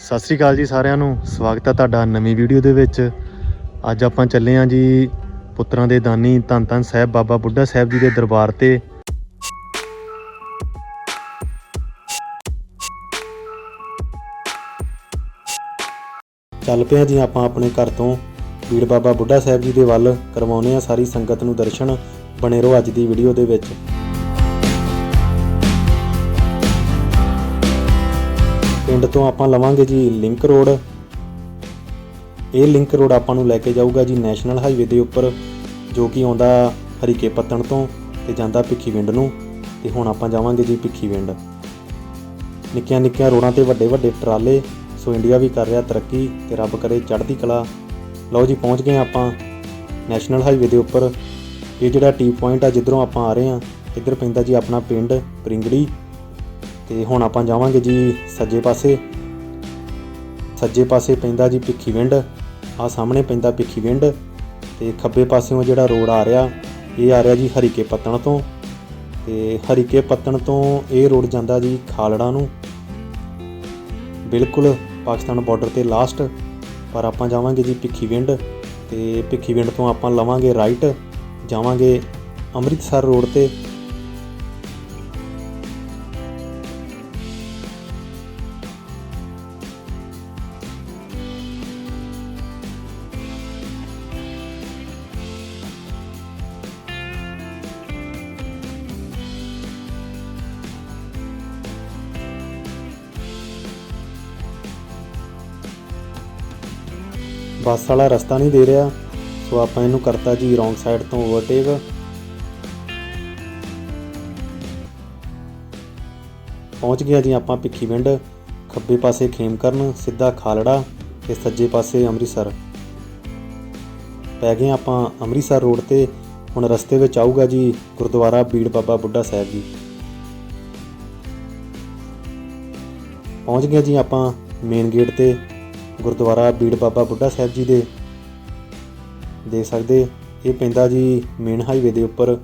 ਸਤਿ ਸ੍ਰੀ ਅਕਾਲ ਜੀ ਸਾਰਿਆਂ ਨੂੰ। ਸਵਾਗਤ ਹੈ ਤੁਹਾਡਾ ਨਵੀਂ ਵੀਡੀਓ ਦੇ ਵਿੱਚ। ਅੱਜ ਆਪਾਂ ਚੱਲੇ ਹਾਂ ਜੀ ਪੁੱਤਰਾਂ ਦੇ ਦਾਨੀ ਧੰਨ ਧੰਨ ਸਾਹਿਬ ਬਾਬਾ ਬੁੱਢਾ ਸਾਹਿਬ ਜੀ ਦੇ ਦਰਬਾਰ ਤੇ। ਚੱਲ ਪਿਆ ਜੀ ਆਪਾਂ ਆਪਣੇ ਘਰ ਤੋਂ। ਵੀਰ ਬਾਬਾ ਬੁੱਢਾ ਸਾਹਿਬ ਜੀ ਦੇ ਵੱਲ ਕਰਵਾਉਨੇ ਆ ਸਾਰੀ ਸੰਗਤ ਨੂੰ ਦਰਸ਼ਨ। ਬਣੇ ਰਹੋ ਅੱਜ ਦੀ ਵੀਡੀਓ ਦੇ ਵਿੱਚ। ਪਿੰਡ ਤੋਂ ਆਪਾਂ ਲਵਾਂਗੇ ਜੀ ਲਿੰਕ ਰੋਡ ਇਹ ਲਿੰਕ ਰੋਡ ਆਪਾਂ ਨੂੰ ਲੈ ਕੇ ਜਾਊਗਾ ਜੀ ਨੈਸ਼ਨਲ ਹਾਈਵੇ ਦੇ ਉੱਪਰ, ਜੋ ਕਿ ਆਉਂਦਾ ਹਰੀਕੇ ਪੱਤਣ ਤੋਂ ਤੇ ਜਾਂਦਾ ਭਿੱਖੀਵਿੰਡ ਨੂੰ, ਤੇ ਹੁਣ ਆਪਾਂ ਜਾਵਾਂਗੇ ਜੀ ਭਿੱਖੀਵਿੰਡ ਨਿੱਕੀਆਂ ਨਿੱਕੀਆਂ ਰੋਡਾਂ ਤੇ ਵੱਡੇ ਵੱਡੇ ਟਰਾਲੇ, ਸੋ ਇੰਡੀਆ ਵੀ ਕਰ ਰਿਹਾ ਤਰੱਕੀ ਤੇ ਰੱਬ ਕਰੇ ਚੜ੍ਹਦੀ ਕਲਾ। ਲਓ ਜੀ, ਪਹੁੰਚ ਗਏ ਆਪਾਂ ਨੈਸ਼ਨਲ ਹਾਈਵੇ ਦੇ ਉੱਪਰ। ਇਹ ਜਿਹੜਾ ਟੀ ਪੁਆਇੰਟ ਆ, ਜਿੱਧਰੋਂ ਆਪਾਂ ਆ ਰਹੇ ਆ ਇੱਧਰ ਪੈਂਦਾ ਜੀ ਆਪਣਾ ਪਿੰਡ ਪ੍ਰਿੰਗੜੀ। ਤੇ ਹੁਣ ਆਪਾਂ ਜਾਵਾਂਗੇ ਜੀ ਸੱਜੇ ਪਾਸੇ। ਸੱਜੇ ਪਾਸੇ ਪੈਂਦਾ ਜੀ ਭਿੱਖੀ ਵਿੰਡ। ਆ ਸਾਹਮਣੇ ਪੈਂਦਾ ਭਿੱਖੀ ਭਿੱਖੀਵਿੰਡ ਤੇ ਖੱਬੇ ਪਾਸਿਓਂ ਜਿਹੜਾ ਰੋਡ ਆ ਰਿਹਾ, ਇਹ ਆ ਰਿਹਾ ਜੀ ਹਰੀਕੇ ਪੱਤਣ ਤੋਂ। ਤੇ ਹਰੀਕੇ ਪੱਤਣ ਤੋਂ ਇਹ ਰੋਡ ਜਾਂਦਾ ਜੀ ਖਾਲੜਾ ਨੂੰ। ਬਿਲਕੁਲ ਪਾਕਿਸਤਾਨ ਬਾਰਡਰ ਤੇ ਲਾਸਟ ਪਰ ਆਪਾਂ ਜਾਵਾਂਗੇ ਜੀ ਭਿੱਖੀ ਵਿੰਡ ਤੇ ਭਿੱਖੀਵਿੰਡ ਤੋਂ ਆਪਾਂ ਲਵਾਂਗੇ ਰਾਈਟ ਜਾਵਾਂਗੇ ਅੰਮ੍ਰਿਤਸਰ ਰੋਡ ਤੇ। ਬੱਸ ਵਾਲਾ ਰਸਤਾ ਨਹੀਂ ਦੇ ਰਿਹਾ, ਸੋ ਆਪਾਂ ਇਹਨੂੰ ਕਰਤਾ ਜੀ ਰੋਂਗ ਸਾਈਡ ਤੋਂ ਓਵਰਟੇਕ ਪਹੁੰਚ ਗਿਆ ਜੀ ਆਪਾਂ ਭਿੱਖੀ ਪਿੰਡ, ਖੱਬੇ ਪਾਸੇ ਖੇਮਕਰਨ ਸਿੱਧਾ ਖਾਲੜਾ, ਤੇ ਸੱਜੇ ਪਾਸੇ ਅੰਮ੍ਰਿਤਸਰ। ਪੈ ਗਏ ਆਪਾਂ ਅੰਮ੍ਰਿਤਸਰ ਰੋਡ ਤੇ, ਹੁਣ ਰਸਤੇ ਵਿੱਚ ਆਊਗਾ ਜੀ ਗੁਰਦੁਆਰਾ ਬੀੜ ਬਾਬਾ ਬੁੱਢਾ ਸਾਹਿਬ ਜੀ। ਪਹੁੰਚ ਗਏ ਜੀ ਆਪਾਂ ਮੇਨ ਗੇਟ ਤੇ ਗੁਰਦੁਆਰਾ ਬੀੜ ਬਾਬਾ ਬੁੱਢਾ ਸਾਹਿਬ ਜੀ ਦੇ। ਦੇਖ ਸਕਦੇ, ਇਹ ਪੈਂਦਾ ਜੀ ਮੇਨ ਹਾਈਵੇ ਦੇ ਉੱਪਰ,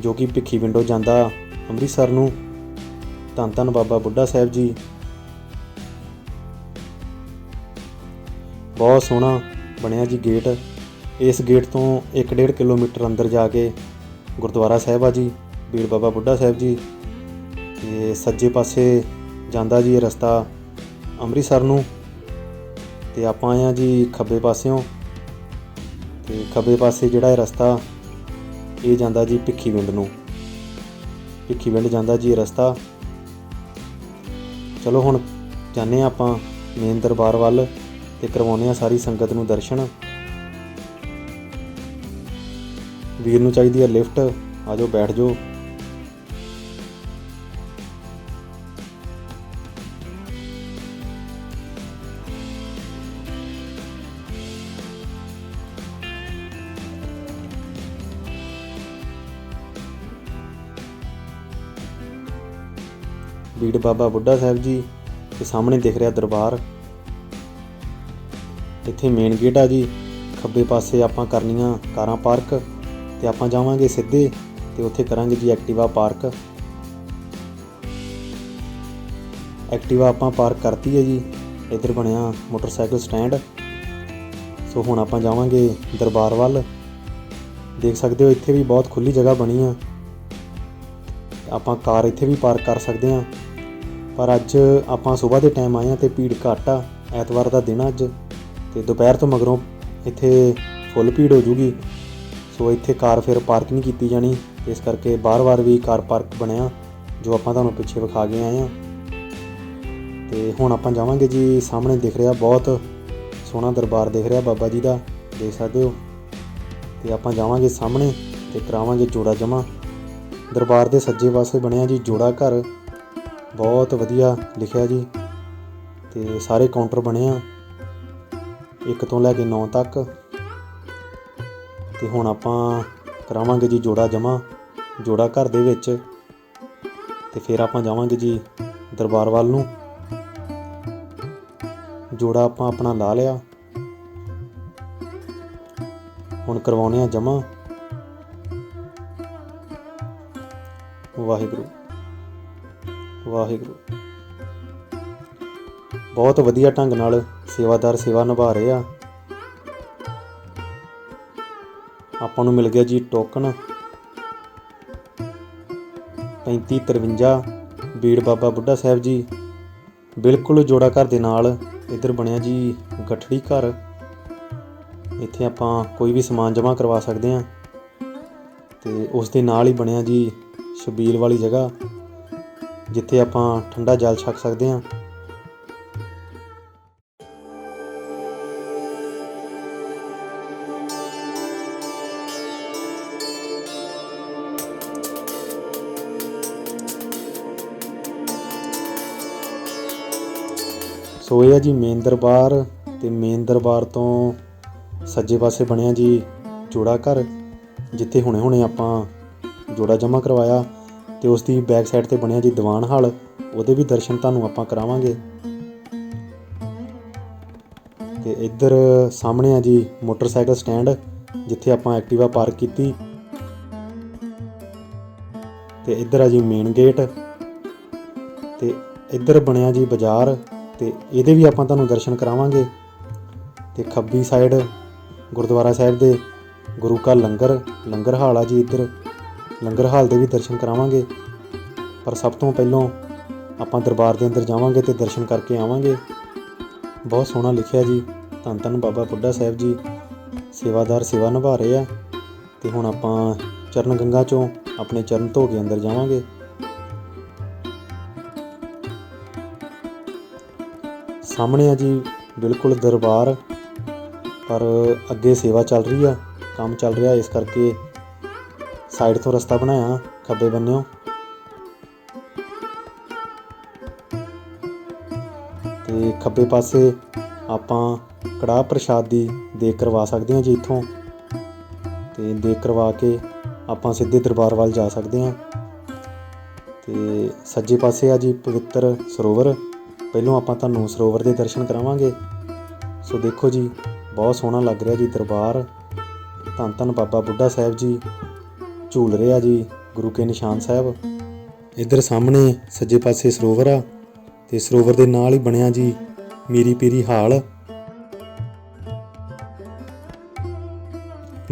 ਜੋ ਕਿ ਭਿੱਖੀ ਵਿੰਡੋ ਜਾਂਦਾ ਅੰਮ੍ਰਿਤਸਰ ਨੂੰ। ਧੰਨ ਧੰਨ ਬਾਬਾ ਬੁੱਢਾ ਸਾਹਿਬ ਜੀ। ਬਹੁਤ ਸੋਹਣਾ ਬਣਿਆ ਜੀ ਗੇਟ। ਇਸ ਗੇਟ ਤੋਂ 1.5 ਕਿਲੋਮੀਟਰ ਅੰਦਰ ਜਾ ਕੇ ਗੁਰਦੁਆਰਾ ਸਾਹਿਬ ਆ ਜੀ, ਬੀੜ ਬਾਬਾ ਬੁੱਢਾ ਸਾਹਿਬ ਜੀ। ਤੇ ਸੱਜੇ ਪਾਸੇ ਜਾਂਦਾ ਜੀ ਇਹ ਰਸਤਾ ਅੰਮ੍ਰਿਤਸਰ ਨੂੰ। ਤੇ ਆਪਾਂ ਆਏ ਆ ਜੀ ਖੱਬੇ ਪਾਸਿਓਂ। ਤੇ ਖੱਬੇ ਪਾਸੇ ਜਿਹੜਾ ਇਹ ਰਸਤਾ, ਇਹ ਜਾਂਦਾ ਜੀ ਭਿੱਖੀ ਭਿੱਖੀਵਿੰਡ ਨੂੰ। ਭਿੱਖੀ ਭਿੱਖੀਵਿੰਡ ਜਾਂਦਾ ਜੀ ਇਹ ਰਸਤਾ। ਚਲੋ ਹੁਣ ਜਾਂਦੇ ਹਾਂ ਆਪਾਂ ਮੇਨ ਦਰਬਾਰ ਵੱਲ ਤੇ ਕਰਵਾਉਂਦੇ ਆ ਸਾਰੀ ਸੰਗਤ ਨੂੰ ਦਰਸ਼ਨ। ਵੀਰ ਨੂੰ ਚਾਹੀਦੀ ਹੈ ਲਿਫਟ ਆਜੋ ਬੈਠ ਜਾਓ। ਬੀੜ ਬਾਬਾ ਬੁੱਢਾ ਸਾਹਿਬ ਜੀ ਤੇ ਸਾਹਮਣੇ ਦਿਖ ਰਿਹਾ ਦਰਬਾਰ। ਇੱਥੇ ਮੇਨ ਗੇਟ ਆ ਜੀ। ਖੱਬੇ ਪਾਸੇ ਆਪਾਂ ਕਰਨੀਆਂ ਕਾਰਾਂ ਪਾਰਕ ਤੇ ਆਪਾਂ ਜਾਵਾਂਗੇ ਸਿੱਧੇ ਤੇ ਉੱਥੇ ਕਰਾਂਗੇ ਜੀ ਐਕਟਿਵਾ ਪਾਰਕ ਐਕਟਿਵਾ ਆਪਾਂ ਪਾਰਕ ਕਰਤੀ ਹੈ ਜੀ। ਇੱਧਰ ਬਣਿਆ ਮੋਟਰਸਾਈਕਲ ਸਟੈਂਡ ਸੋ ਹੁਣ ਆਪਾਂ ਜਾਵਾਂਗੇ ਦਰਬਾਰ ਵੱਲ। ਦੇਖ ਸਕਦੇ ਹੋ ਇੱਥੇ ਵੀ ਬਹੁਤ ਖੁੱਲੀ ਜਗ੍ਹਾ ਬਣੀ ਆ। ਆਪਾਂ ਕਾਰ ਇੱਥੇ ਵੀ ਪਾਰਕ ਕਰ ਸਕਦੇ ਹਾਂ। ਪਰ ਅੱਜ ਆਪਾਂ ਸਵੇਰ ਦੇ ਟਾਈਮ ਆਏ ਹਾਂ ਤੇ ਭੀੜ ਘੱਟ ਆ, ਐਤਵਾਰ ਦਾ ਦਿਨ ਆ ਅੱਜ ਤੇ ਦੁਪਹਿਰ ਤੋਂ ਮਗਰੋਂ ਇੱਥੇ ਫੁੱਲ ਭੀੜ ਹੋ ਜੂਗੀ। ਸੋ ਇੱਥੇ ਕਾਰ ਫਿਰ ਪਾਰਕ ਨਹੀਂ ਕੀਤੀ ਜਾਣੀ, ਇਸ ਕਰਕੇ ਬਾਰ-ਬਾਰ ਵੀ ਕਾਰ ਪਾਰਕ ਬਣਿਆ, ਜੋ ਆਪਾਂ ਤੁਹਾਨੂੰ ਪਿੱਛੇ ਵਿਖਾ ਕੇ ਆਏ ਹਾਂ। ਤੇ ਹੁਣ ਆਪਾਂ ਜਾਵਾਂਗੇ ਜੀ, ਸਾਹਮਣੇ ਦਿਖ ਰਿਹਾ ਬਹੁਤ ਸੋਹਣਾ ਦਰਬਾਰ ਦਿਖ ਰਿਹਾ ਬਾਬਾ ਜੀ ਦਾ, ਦੇਖ ਸਕਦੇ ਹੋ। ਤੇ ਆਪਾਂ ਜਾਵਾਂਗੇ ਸਾਹਮਣੇ ਤੇ ਕਰਾਵਾਂਗੇ ਜੋੜਾ ਜਮਾ ਦਰਬਾਰ ਦੇ ਸੱਜੇ ਪਾਸੇ ਬਣਿਆ ਜੀ ਜੋੜਾ ਘਰ। ਬਹੁਤ ਵਧੀਆ ਲਿਖਿਆ ਜੀ ਤੇ ਸਾਰੇ ਕਾਊਂਟਰ ਬਣੇ ਆ। ਇੱਕ ਤੋਂ ਲੈ ਕੇ 9 ਤੱਕ। ਤੇ ਹੁਣ ਆਪਾਂ ਕਰਾਵਾਂਗੇ ਜੀ ਜੋੜਾ ਜਮਾ, ਜੋੜਾ ਘਰ ਦੇ ਵਿੱਚ। ਤੇ ਫਿਰ ਆਪਾਂ ਜਾਵਾਂਗੇ ਜੀ ਦਰਬਾਰ ਵੱਲ ਨੂੰ। ਜੋੜਾ ਆਪਾਂ ਆਪਣਾ ਲਾ ਲਿਆ। ਹੁਣ ਕਰਵਾਉਣੇ ਆ ਜਮਾ। ਵਾਹਿਗੁਰੂ। ਵਾਹਿਗੁਰੂ। ਬਹੁਤ ਵਧੀਆ ਢੰਗ ਨਾਲ ਸੇਵਾਦਾਰ ਸੇਵਾ ਨਿਭਾ ਰਹੇ ਆ। ਆਪਾਂ ਨੂੰ ਮਿਲ ਗਿਆ ਜੀ ਟੋਕਨ। 3553 ਬੀੜ ਬਾਬਾ ਬੁੱਢਾ ਸਾਹਿਬ ਜੀ। ਬਿਲਕੁਲ ਜੋੜਾ ਘਰ ਦੇ ਨਾਲ ਇੱਧਰ ਬਣਿਆ ਜੀ ਗਠੜੀ ਘਰ। ਇੱਥੇ ਆਪਾਂ ਕੋਈ ਵੀ ਸਮਾਨ ਜਮ੍ਹਾਂ ਕਰਵਾ ਸਕਦੇ ਹਾਂ ਤੇ ਉਸ ਦੇ ਨਾਲ ਹੀ ਬਣਿਆ ਜੀ ਛਬੀਲ ਵਾਲੀ ਜਗ੍ਹਾ। ਜਿੱਥੇ ਆਪਾਂ ਠੰਡਾ ਜਲ ਛਕ ਸਕਦੇ ਹਾਂ। ਸੋ ਇਹ ਆ ਜੀ ਮੇਨ ਦਰਬਾਰ ਤੇ ਮੇਨ ਦਰਬਾਰ ਤੋਂ ਸੱਜੇ ਪਾਸੇ ਬਣਿਆ ਜੀ ਜੋੜਾ ਘਰ, ਜਿੱਥੇ ਹੁਣੇ-ਹੁਣੇ ਆਪਾਂ ਜੋੜਾ ਜਮ੍ਹਾਂ ਕਰਵਾਇਆ। ਤੇ ਉਸ ਦੀ ਬੈਕ ਸਾਈਡ ਤੇ ਬਣਿਆ ਜੀ ਦੀਵਾਨ ਹਾਲ, ਉਹਦੇ ਵੀ ਦਰਸ਼ਨ ਤੁਹਾਨੂੰ ਆਪਾਂ ਕਰਾਵਾਂਗੇ। ਤੇ ਇੱਧਰ ਸਾਹਮਣੇ ਆ ਜੀ ਮੋਟਰਸਾਈਕਲ ਸਟੈਂਡ, ਜਿੱਥੇ ਆਪਾਂ ਐਕਟਿਵਾ ਪਾਰਕ ਕੀਤੀ। ਤੇ ਇੱਧਰ ਆ ਜੀ ਮੇਨ ਗੇਟ ਤੇ ਇੱਧਰ ਬਣਿਆ ਜੀ ਬਾਜ਼ਾਰ, ਤੇ ਇਹਦੇ ਵੀ ਆਪਾਂ ਤੁਹਾਨੂੰ ਦਰਸ਼ਨ ਕਰਾਵਾਂਗੇ। ਤੇ ਖੱਬੀ ਸਾਈਡ ਗੁਰਦੁਆਰਾ ਸਾਹਿਬ ਦੇ ਗੁਰੂ ਕਾ ਲੰਗਰ ਲੰਗਰ ਹਾਲ ਆ ਜੀ ਇੱਧਰ। ਲੰਗਰ ਹਾਲ ਦੇ ਵੀ ਦਰਸ਼ਨ ਕਰਾਵਾਂਗੇ। ਪਰ ਸਭ ਤੋਂ ਪਹਿਲਾਂ ਆਪਾਂ ਦਰਬਾਰ ਦੇ ਅੰਦਰ ਜਾਵਾਂਗੇ ਤੇ ਦਰਸ਼ਨ ਕਰਕੇ ਆਵਾਂਗੇ। ਬਹੁਤ ਸੋਹਣਾ ਲਿਖਿਆ ਜੀ, ਧੰਨ ਧੰਨ ਬਾਬਾ ਬੁੱਢਾ ਸਾਹਿਬ ਜੀ। ਸੇਵਾਦਾਰ ਸੇਵਾ ਨਿਭਾ ਰਹੇ ਆ। ਤੇ ਹੁਣ ਆਪਾਂ ਚਰਨ ਗੰਗਾ ਚੋਂ ਆਪਣੇ ਚਰਨ ਧੋ ਕੇ ਅੰਦਰ ਜਾਵਾਂਗੇ। ਸਾਹਮਣੇ ਆ ਜੀ, ਬਿਲਕੁਲ ਦਰਬਾਰ। ਪਰ ਅੱਗੇ ਸੇਵਾ ਚੱਲ ਰਹੀ ਆ, ਕੰਮ ਚੱਲ ਰਿਹਾ ਇਸ ਕਰਕੇ ਸਾਈਡ ਤੋਂ ਰਸਤਾ ਬਣਾਇਆ, ਖੱਬੇ ਬੰਨਿਓ। ਤੇ ਖੱਬੇ ਪਾਸੇ ਆਪਾਂ ਕੜਾਹ ਪ੍ਰਸ਼ਾਦ ਦੀ ਦੇਖ ਕਰਵਾ ਸਕਦੇ ਹਾਂ ਜੀ ਇੱਥੋਂ। ਤੇ ਦੇਖ ਕਰਵਾ ਕੇ ਆਪਾਂ ਸਿੱਧੇ ਦਰਬਾਰ ਵੱਲ ਜਾ ਸਕਦੇ ਹਾਂ। ਤੇ ਸੱਜੇ ਪਾਸੇ ਆ ਜੀ ਪਵਿੱਤਰ ਸਰੋਵਰ। ਪਹਿਲਾਂ ਆਪਾਂ ਤੁਹਾਨੂੰ ਸਰੋਵਰ ਦੇ ਦਰਸ਼ਨ ਕਰਾਵਾਂਗੇ। ਸੋ ਦੇਖੋ ਜੀ, ਬਹੁਤ ਸੋਹਣਾ ਲੱਗ ਰਿਹਾ ਜੀ ਦਰਬਾਰ। ਧੰਨ ਧੰਨ ਬਾਬਾ ਬੁੱਢਾ ਸਾਹਿਬ ਜੀ। ਝੂਲ ਰਿਹਾ ਜੀ, ਗੁਰੂ ਕੇ ਨਿਸ਼ਾਨ ਸਾਹਿਬ। ਇੱਧਰ ਸਾਹਮਣੇ ਸੱਜੇ ਪਾਸੇ ਸਰੋਵਰ ਆ, ਤੇ ਸਰੋਵਰ ਦੇ ਨਾਲ ਹੀ ਬਣਿਆ ਜੀ ਮੀਰੀ ਪੀਰੀ ਹਾਲ।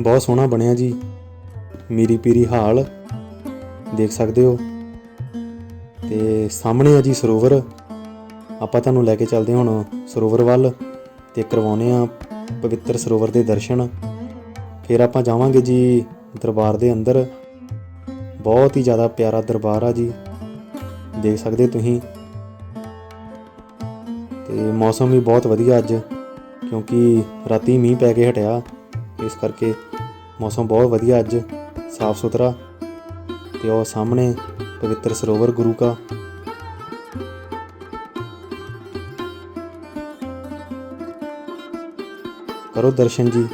ਬਹੁਤ ਸੋਹਣਾ ਬਣਿਆ ਜੀ ਮੀਰੀ ਪੀਰੀ ਹਾਲ, ਦੇਖ ਸਕਦੇ ਹੋ। ਤੇ ਸਾਹਮਣੇ ਆ ਜੀ ਸਰੋਵਰ, ਆਪਾਂ ਤੁਹਾਨੂੰ ਲੈ ਕੇ ਚੱਲਦੇ ਹੁਣ ਸਰੋਵਰ ਵੱਲ, ਤੇ ਕਰਵਾਉਨੇ ਆ ਪਵਿੱਤਰ ਸਰੋਵਰ ਦੇ ਦਰਸ਼ਨ। ਫਿਰ ਆਪਾਂ ਜਾਵਾਂਗੇ ਜੀ ਦਰਬਾਰ ਦੇ ਅੰਦਰ। ਬਹੁਤ ਹੀ ਜ਼ਿਆਦਾ ਪਿਆਰਾ ਦਰਬਾਰ ਆ ਜੀ। ਦੇਖ ਸਕਦੇ ਤੁਸੀਂ। ਤੇ ਮੌਸਮ ਵੀ ਬਹੁਤ ਵਧੀਆ ਅੱਜ, ਕਿਉਂਕਿ ਰਾਤੀ ਮੀਂਹ ਪੈ ਕੇ ਹਟਿਆ। ਇਸ ਕਰਕੇ ਮੌਸਮ ਬਹੁਤ ਵਧੀਆ ਅੱਜ ਸਾਫ਼ ਸੁਥਰਾ ਤੇ ਉਹ ਸਾਹਮਣੇ ਪਵਿੱਤਰ ਸਰੋਵਰ ਗੁਰੂ ਕਾ। ਕਰੋ ਦਰਸ਼ਨ ਜੀ,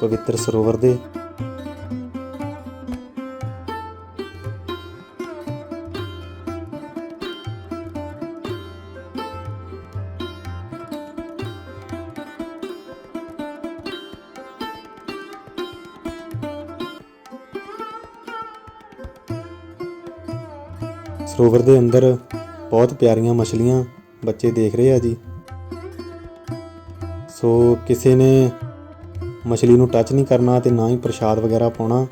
ਪਵਿੱਤਰ ਸਰੋਵਰ ਦੇ। ਸਰੋਵਰ ਦੇ ਅੰਦਰ ਬਹੁਤ ਪਿਆਰੀਆਂ ਮਛਲੀਆਂ ਬੱਚੇ ਦੇਖ ਰਹੇ ਆ ਜੀ। ਸੋ ਕਿਸੇ ਨੇ ਮਛਲੀ ਨੂੰ ਟੱਚ ਨਹੀਂ ਕਰਨਾ ਤੇ ਨਾ ਹੀ ਪ੍ਰਸ਼ਾਦ ਵਗੈਰਾ ਪਾਉਣਾ,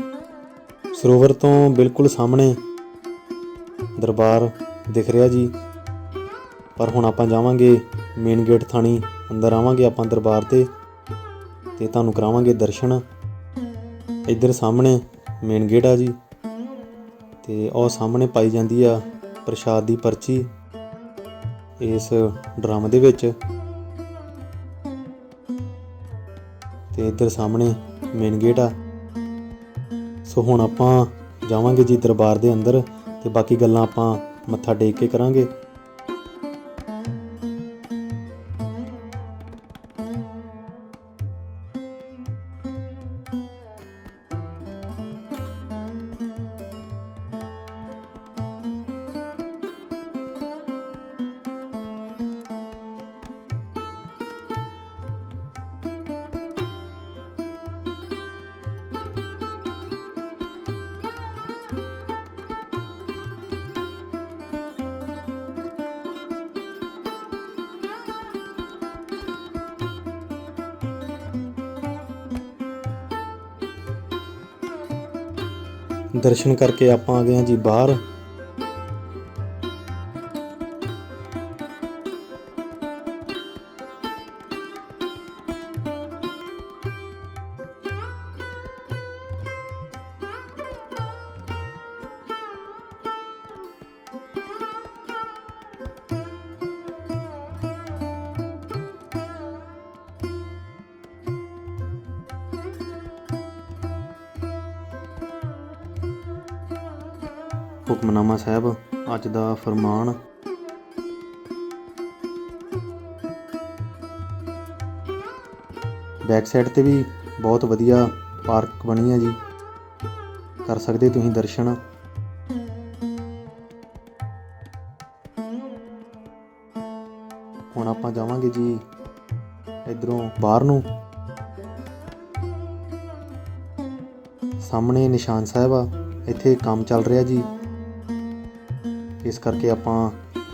ਸਰੋਵਰ ਤੋਂ ਬਿਲਕੁਲ ਸਾਹਮਣੇ ਦਰਬਾਰ ਦਿਖ ਰਿਹਾ ਜੀ। ਪਰ ਹੁਣ ਆਪਾਂ ਜਾਵਾਂਗੇ ਮੇਨ ਗੇਟ ਥਾਣੀ, ਅੰਦਰ ਆਵਾਂਗੇ ਆਪਾਂ ਦਰਬਾਰ ਤੇ ਤੇ ਤੁਹਾਨੂੰ ਕਰਾਵਾਂਗੇ ਦਰਸ਼ਨ। ਇੱਧਰ ਸਾਹਮਣੇ ਮੇਨ ਗੇਟ ਆ ਜੀ ਤੇ ਉਹ ਸਾਹਮਣੇ ਪਾਈ ਜਾਂਦੀ ਆ ਪ੍ਰਸ਼ਾਦ ਦੀ ਪਰਚੀ ਇਸ ਡਰਮ ਦੇ ਵਿੱਚ। ਤੇ ਇੱਧਰ ਸਾਹਮਣੇ ਮੇਨ ਗੇਟ ਆ। ਸੋ ਹੁਣ ਆਪਾਂ ਜਾਵਾਂਗੇ ਜੀ ਦਰਬਾਰ ਦੇ ਅੰਦਰ ਤੇ ਬਾਕੀ ਗੱਲਾਂ ਆਪਾਂ ਮੱਥਾ ਟੇਕ ਕੇ ਕਰਾਂਗੇ। ਦਰਸ਼ਨ ਕਰਕੇ ਆਪਾਂ ਆ ਗਏ ਹਾਂ ਜੀ ਬਾਹਰ। ਹੁਕਮਨਾਮਾ ਸਾਹਿਬ, ਅੱਜ ਦਾ ਫਰਮਾਨ। ਬੈਕ ਸਾਈਡ ਤੇ ਵੀ ਬਹੁਤ ਵਧੀਆ ਪਾਰਕ ਬਣੀ ਹੈ ਜੀ। ਕਰ ਸਕਦੇ ਤੁਸੀਂ ਦਰਸ਼ਨ। ਹੁਣ ਆਪਾਂ ਜਾਵਾਂਗੇ ਜੀ ਇਧਰੋਂ ਬਾਹਰ ਨੂੰ। ਸਾਹਮਣੇ ਨਿਸ਼ਾਨ ਸਾਹਿਬ ਆ, ਇੱਥੇ ਕੰਮ ਚੱਲ ਰਿਹਾ ਜੀ। ਇਸ ਕਰਕੇ ਆਪਾਂ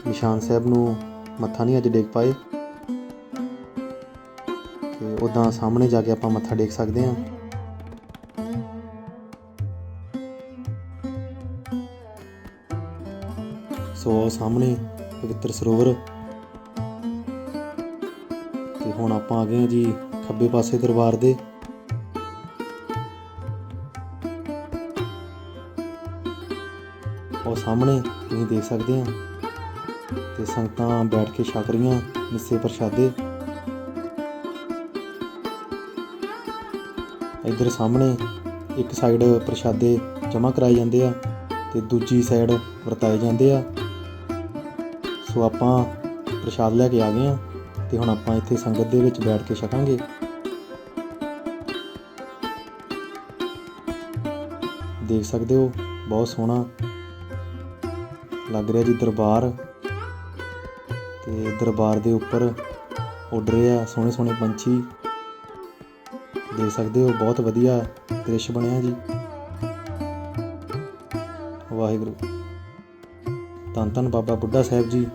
ਨਿਸ਼ਾਨ ਸਾਹਿਬ ਨੂੰ ਮੱਥਾ ਨਹੀਂ ਅੱਜ ਡੇਕ ਪਾਏ। ਤੇ ਉਦਾਂ ਸਾਹਮਣੇ ਜਾ ਕੇ ਆਪਾਂ ਮੱਥਾ ਟੇਕ ਸਕਦੇ ਹਾਂ। ਸੋ ਸਾਹਮਣੇ ਪਵਿੱਤਰ ਸਰੋਵਰ। ਤੇ ਹੁਣ ਆਪਾਂ ਆ ਗਏ ਹਾਂ ਜੀ ਖੱਬੇ ਪਾਸੇ ਦਰਬਾਰ ਦੇ। ਉਹ ਸਾਹਮਣੇ ਤੁਸੀਂ ਦੇਖ ਸਕਦੇ ਆ। ਤੇ ਸੰਗਤਾਂ ਬੈਠ ਕੇ ਛਕ ਰਹੀਆਂ ਮਿੱਸੇ ਪ੍ਰਸ਼ਾਦੇ। ਇੱਧਰ ਸਾਹਮਣੇ ਇੱਕ ਸਾਈਡ ਪ੍ਰਸ਼ਾਦੇ ਜਮ੍ਹਾਂ ਕਰਾਏ ਜਾਂਦੇ ਆ ਤੇ ਦੂਜੀ ਸਾਈਡ ਵਰਤਾਏ ਜਾਂਦੇ ਆ। ਸੋ ਆਪਾਂ ਪ੍ਰਸ਼ਾਦ ਲੈ ਕੇ ਆ ਗਏ ਆ ਤੇ ਹੁਣ ਆਪਾਂ ਇੱਥੇ ਸੰਗਤ ਦੇ ਵਿੱਚ ਬੈਠ ਕੇ ਛਕਾਂਗੇ। ਦੇਖ ਸਕਦੇ ਹੋ, ਬਹੁਤ ਸੋਹਣਾ ਲੱਗ ਰਿਹਾ ਜੀ ਦਰਬਾਰ। ਤੇ ਦਰਬਾਰ ਦੇ ਉੱਪਰ ਉੱਡ ਰਹੇ ਆ ਸੋਹਣੇ ਸੋਹਣੇ ਪੰਛੀ। ਦੇਖ ਸਕਦੇ ਹੋ, ਬਹੁਤ ਵਧੀਆ ਦ੍ਰਿਸ਼ ਬਣਿਆ ਜੀ। ਵਾਹਿਗੁਰੂ। ਧੰਨ ਧੰਨ ਬਾਬਾ ਬੁੱਢਾ ਸਾਹਿਬ ਜੀ।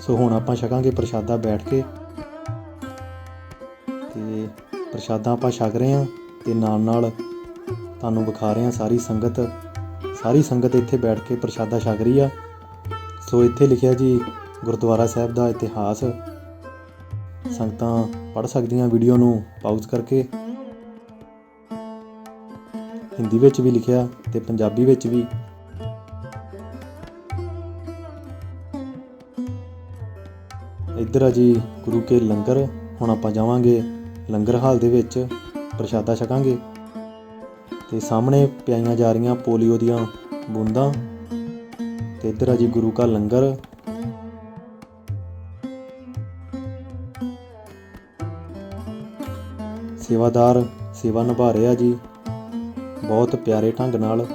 ਸੋ ਹੁਣ ਆਪਾਂ ਛਕਾਂਗੇ ਪ੍ਰਸ਼ਾਦਾ ਬੈਠ ਕੇ। ਤੇ ਪ੍ਰਸ਼ਾਦਾ ਆਪਾਂ ਛਕ ਰਹੇ ਹਾਂ ਤੇ ਨਾਲ ਨਾਲ ਤੁਹਾਨੂੰ ਵਿਖਾ ਰਹੇ ਹਾਂ ਸਾਰੀ ਸੰਗਤ। ਸਾਰੀ ਸੰਗਤ ਇੱਥੇ ਬੈਠ ਕੇ ਪ੍ਰਸ਼ਾਦਾ ਛਕ ਰਹੀ ਆ। ਸੋ ਇੱਥੇ ਲਿਖਿਆ ਜੀ, ਗੁਰਦੁਆਰਾ ਸਾਹਿਬ ਦਾ ਇਤਿਹਾਸ। ਸੰਗਤਾਂ ਪੜ੍ਹ ਸਕਦੀਆਂ ਵੀਡੀਓ ਨੂੰ ਪਾਊਜ਼ ਕਰਕੇ। ਹਿੰਦੀ ਵਿੱਚ ਵੀ ਲਿਖਿਆ ਤੇ ਪੰਜਾਬੀ ਵਿੱਚ ਵੀ। ਇੱਧਰ ਆ ਜੀ, ਗੁਰੂ ਕੇ ਲੰਗਰ। ਹੁਣ ਆਪਾਂ ਜਾਵਾਂਗੇ ਲੰਗਰ ਹਾਲ ਦੇ ਵਿੱਚ ਪ੍ਰਸ਼ਾਦਾ ਛਕਾਂਗੇ। ਤੇ ਸਾਹਮਣੇ ਪਿਆਈਆਂ ਜਾ ਰਹੀਆਂ ਪੋਲੀਓ ਦੀਆਂ ਬੂੰਦਾਂ ਤੇ ਇੱਧਰ ਆ ਜੀ ਗੁਰੂ ਕਾ ਲੰਗਰ। ਸੇਵਾਦਾਰ, ਸੇਵਾ ਨਿਭਾ ਰਿਹਾ ਜੀ, ਬਹੁਤ ਪਿਆਰੇ ਢੰਗ ਨਾਲ।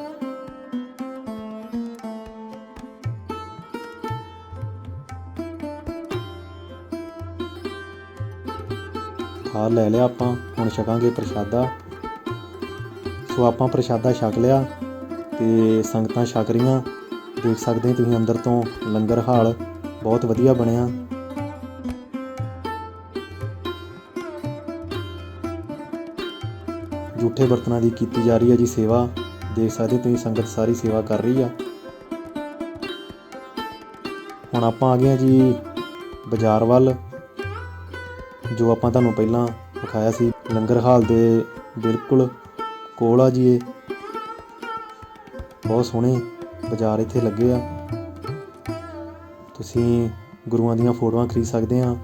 ਖਾ ਲੈ ਲਿਆ ਆਪਾਂ, ਹੁਣ ਛਕਾਂਗੇ ਪ੍ਰਸ਼ਾਦਾ। ਸੋ ਆਪਾਂ ਪ੍ਰਸ਼ਾਦਾ ਛਕ ਲਿਆ ਤੇ ਸੰਗਤਾਂ ਛਕ ਰਹੀਆਂ। ਦੇਖ ਸਕਦੇ ਤੁਸੀਂ ਅੰਦਰ ਤੋਂ ਲੰਗਰ ਹਾਲ ਬਹੁਤ ਵਧੀਆ ਬਣਿਆ। ਜੂਠੇ ਬਰਤਨਾਂ ਦੀ ਕੀਤੀ ਜਾ ਰਹੀ ਹੈ ਜੀ ਸੇਵਾ। ਦੇਖ ਸਕਦੇ ਤੁਸੀਂ ਸੰਗਤ ਸਾਰੀ ਸੇਵਾ ਕਰ ਰਹੀ ਆ। ਹੁਣ ਆਪਾਂ ਆ ਗਏ ਹਾਂ ਜੀ ਬਾਜ਼ਾਰ ਵੱਲ, ਜੋ ਆਪਾਂ ਤੁਹਾਨੂੰ ਪਹਿਲਾਂ ਵਿਖਾਇਆ ਸੀ। ਲੰਗਰ ਹਾਲ ਦੇ ਬਿਲਕੁਲ ਕੋਲ ਆ ਜੀ ਇਹ। ਬਹੁਤ ਸੋਹਣੇ ਬਾਜ਼ਾਰ ਇੱਥੇ ਲੱਗੇ ਆ। ਤੁਸੀਂ ਗੁਰੂਆਂ ਦੀਆਂ ਫੋਟੋਆਂ ਖਰੀਦ ਸਕਦੇ ਆ।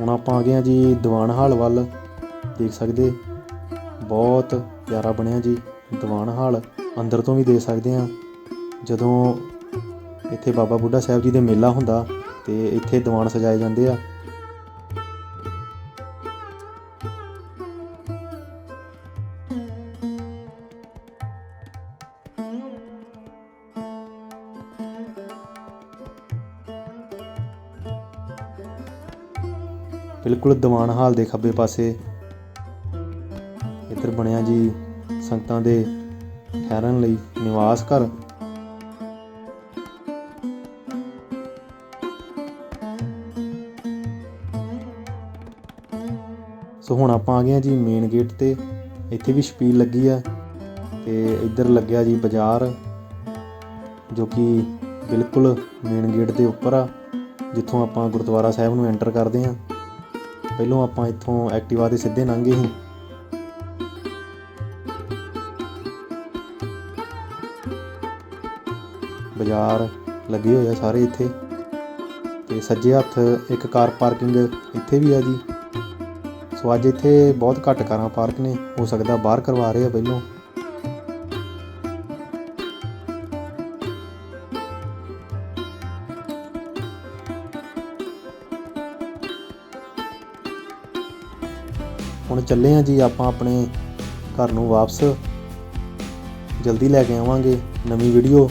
ਹੁਣ ਆਪਾਂ ਆ ਗਏ ਆ ਜੀ ਦੀਵਾਨ ਹਾਲ ਵੱਲ। ਦੇਖ ਸਕਦੇ? ਬਹੁਤ ਪਿਆਰਾ ਬਣਿਆ ਜੀ ਦੀਵਾਨ ਹਾਲ ਅੰਦਰ ਤੋਂ ਵੀ ਦੇਖ ਸਕਦੇ ਆ। ਜਦੋਂ ਇੱਥੇ ਬਾਬਾ ਬੁੱਢਾ ਸਾਹਿਬ ਜੀ ਦੇ ਮੇਲਾ ਹੁੰਦਾ ਤੇ ਇੱਥੇ ਦੀਵਾਨ ਸਜਾਏ ਜਾਂਦੇ ਆ। ਬਿਲਕੁਲ ਦੀਵਾਨ ਹਾਲ ਦੇ ਖੱਬੇ ਪਾਸੇ ਇੱਧਰ ਬਣਿਆ ਜੀ ਸੰਗਤਾਂ ਦੇ ਠਹਿਰਨ ਲਈ ਨਿਵਾਸ ਘਰ। ਸੋ ਹੁਣ ਆਪਾਂ ਆ ਗਏ ਆ ਜੀ ਮੇਨ ਗੇਟ ਤੇ। ਇੱਥੇ ਵੀ ਛਪੀਲ ਲੱਗੀ ਆ ਤੇ ਇੱਧਰ ਲੱਗਿਆ ਜੀ ਬਾਜ਼ਾਰ, ਜੋ ਕਿ ਬਿਲਕੁਲ ਮੇਨ ਗੇਟ ਦੇ ਉੱਪਰ ਆ, ਜਿੱਥੋਂ ਆਪਾਂ ਗੁਰਦੁਆਰਾ ਸਾਹਿਬ ਨੂੰ ਐਂਟਰ ਕਰਦੇ ਹਾਂ। ਪਹਿਲੋਂ ਆਪਾਂ ਇੱਥੋਂ ਐਕਟਿਵਾ ਤੇ ਸਿੱਧੇ ਲੰਘੇ ਸੀ। ਬਾਜ਼ਾਰ ਲੱਗੇ ਹੋਏ ਆ ਸਾਰੇ ਇੱਥੇ। ਤੇ ਸੱਜੇ ਹੱਥ ਇੱਕ ਕਾਰ ਪਾਰਕਿੰਗ ਇੱਥੇ ਵੀ ਆ ਜੀ। ਸੋ ਅੱਜ ਇੱਥੇ ਬਹੁਤ ਘੱਟ ਕਾਰਾਂ ਪਾਰਕ ਨੇ, ਹੋ ਸਕਦਾ ਬਾਹਰ ਕਰਵਾ ਰਹੇ ਆ ਪਹਿਲੋਂ। ਚੱਲੇ ਆ ਜੀ ਆਪਾਂ ਆਪਣੇ ਘਰ ਨੂੰ ਵਾਪਸ। ਜਲਦੀ ਲੈ ਕੇ ਆਵਾਂਗੇ ਨਵੀਂ ਵੀਡੀਓ